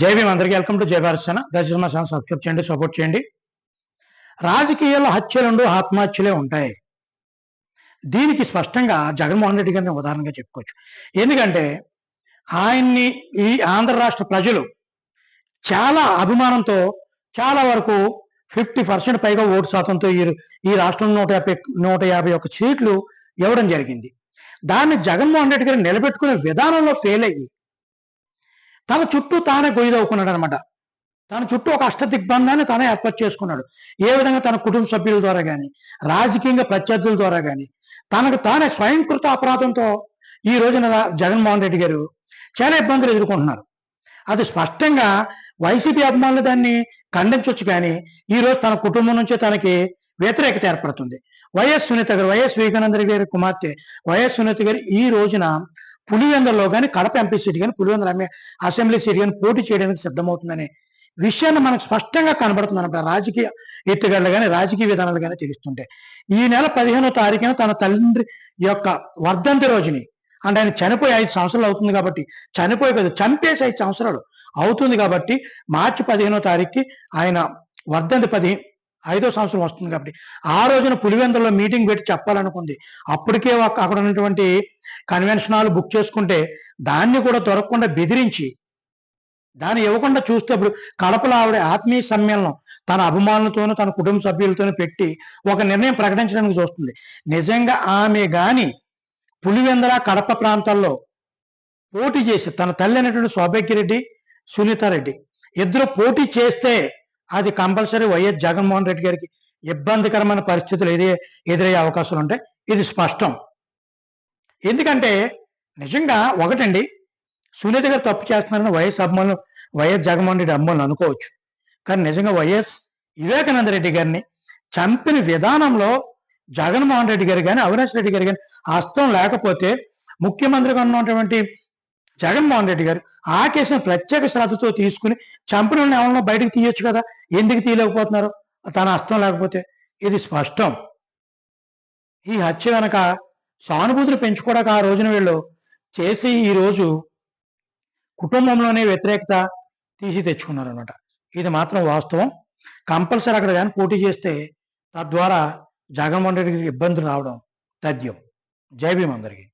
జై భీమ్ అందరికీ. Welcome to Jai Bharat సేన దయచేసి మా ఛానల్ సబ్స్క్రైబ్ చేయండి సపోర్ట్ చేయండి. రాజకీయాల్లో హత్యలుండు ఆత్మహత్యలే ఉంటాయి. దీనికి స్పష్టంగా జగన్మోహన్ రెడ్డి గారిని ఉదాహరణగా చెప్పుకోవచ్చు. ఎందుకంటే ఆయన్ని ఈ ఆంధ్ర రాష్ట్ర ప్రజలు చాలా అభిమానంతో చాలా వరకు ఫిఫ్టీ పర్సెంట్ పైగా ఓటు శాతంతో ఈ ఈ రాష్ట్రంలో నూట యాభై నూట యాభై ఒక్క సీట్లు ఇవ్వడం జరిగింది. దాన్ని జగన్మోహన్ రెడ్డి గారు నిలబెట్టుకునే విధానంలో ఫెయిల్ అయ్యి తన చుట్టూ తానే గొయ్యదవుకున్నాడు అనమాట తన చుట్టూ ఒక అష్ట దిగ్బంధాన్ని తానే ఏర్పాటు చేసుకున్నాడు. ఏ విధంగా తన కుటుంబ సభ్యుల ద్వారా కానీ రాజకీయంగా ప్రత్యర్థుల ద్వారా కానీ తనకు తానే స్వయంకృత అపరాధంతో ఈ రోజున జగన్మోహన్ రెడ్డి గారు చాలా ఇబ్బందులు ఎదుర్కొంటున్నారు. అది స్పష్టంగా వైసీపీ అభిమానులు దాన్ని ఖండించవచ్చు కానీ ఈ రోజు తన కుటుంబం నుంచే తనకి వ్యతిరేకత ఏర్పడుతుంది. వైఎస్ సునీత గారు వైఎస్ వివేకానంద గారి కుమార్తె వైఎస్ సునీత గారు ఈ రోజున పులివెందల్లో కానీ కడప ఎంపీ సీట్ కానీ పులివెందుల అసెంబ్లీ సీట్ కానీ పోటీ చేయడానికి సిద్ధమవుతుందనే విషయాన్ని మనకు స్పష్టంగా కనబడుతుంది అనమాట రాజకీయ ఎత్తుగడలు కానీ రాజకీయ విధానాలు కానీ తెలుస్తుంటే ఈ నెల పదిహేనో తారీఖున తన తండ్రి యొక్క వర్ధంతి రోజుని అంటే ఆయన చనిపోయి ఐదు సంవత్సరాలు అవుతుంది కాబట్టి చనిపోయి కదా చంపేసి ఐదు సంవత్సరాలు అవుతుంది కాబట్టి మార్చి పదిహేనో తారీఖుకి ఆయన వర్ధంతి పది ఐదో సంవత్సరం వస్తుంది కాబట్టి. ఆ రోజున పులివెందులో మీటింగ్ పెట్టి చెప్పాలనుకుంది. అప్పటికే ఒక అక్కడ ఉన్నటువంటి కన్వెన్షన్ హాల్ బుక్ చేసుకుంటే దాన్ని కూడా దొరకకుండా బెదిరించి దాన్ని ఇవ్వకుండా చూస్తే అప్పుడు కడపలో ఆవిడ ఆత్మీయ సమ్మేళనం తన అభిమానులతోనూ తన కుటుంబ సభ్యులతోనూ పెట్టి ఒక నిర్ణయం ప్రకటించడానికి చూస్తుంది. నిజంగా ఆమె గాని పులివెందల కడప ప్రాంతాల్లో పోటీ చేసి తన తల్లి అయినటువంటి సౌభాగ్యరెడ్డి సునీతారెడ్డి ఇద్దరు పోటీ చేస్తే అది కంపల్సరీ వైఎస్ జగన్మోహన్ రెడ్డి గారికి ఇబ్బందికరమైన పరిస్థితులు ఇది ఎదురయ్యే అవకాశాలు ఉంటాయి ఇది స్పష్టం. ఎందుకంటే నిజంగా ఒకటండి సునీత గారు తప్పు చేస్తున్నారని వైఎస్ అభిమానులు వైఎస్ జగన్మోహన్ రెడ్డి అభిమానులు అనుకోవచ్చు. కానీ నిజంగా వైఎస్ వివేకానంద రెడ్డి గారిని చంపిన విధానంలో జగన్మోహన్ రెడ్డి గారు కానీ అవినాష్ రెడ్డి గారు కానీ హస్తం లేకపోతే ముఖ్యమంత్రిగా ఉన్నటువంటి జగన్మోహన్ రెడ్డి గారు ఆ కేసును ప్రత్యేక శ్రద్ధతో తీసుకుని చంపిన ఎవరినో బయటకు తీయొచ్చు కదా? ఎందుకు తీయలేకపోతున్నారు? తన హస్తం లేకపోతే ఇది స్పష్టం. ఈ హత్య వెనక సానుభూతిని పెంచుకోవడానికి ఆ రోజున వీళ్ళు చేసి ఈ రోజు కుటుంబంలోనే వ్యతిరేకత తీసి తెచ్చుకున్నారనమాట ఇది మాత్రం వాస్తవం. కంపల్సరీ అక్కడ కానీ పోటీ చేస్తే తద్వారా జగన్మోహన్ రెడ్డికి ఇబ్బందులు రావడం తథ్యం. జై భీమ్ అందరికీ.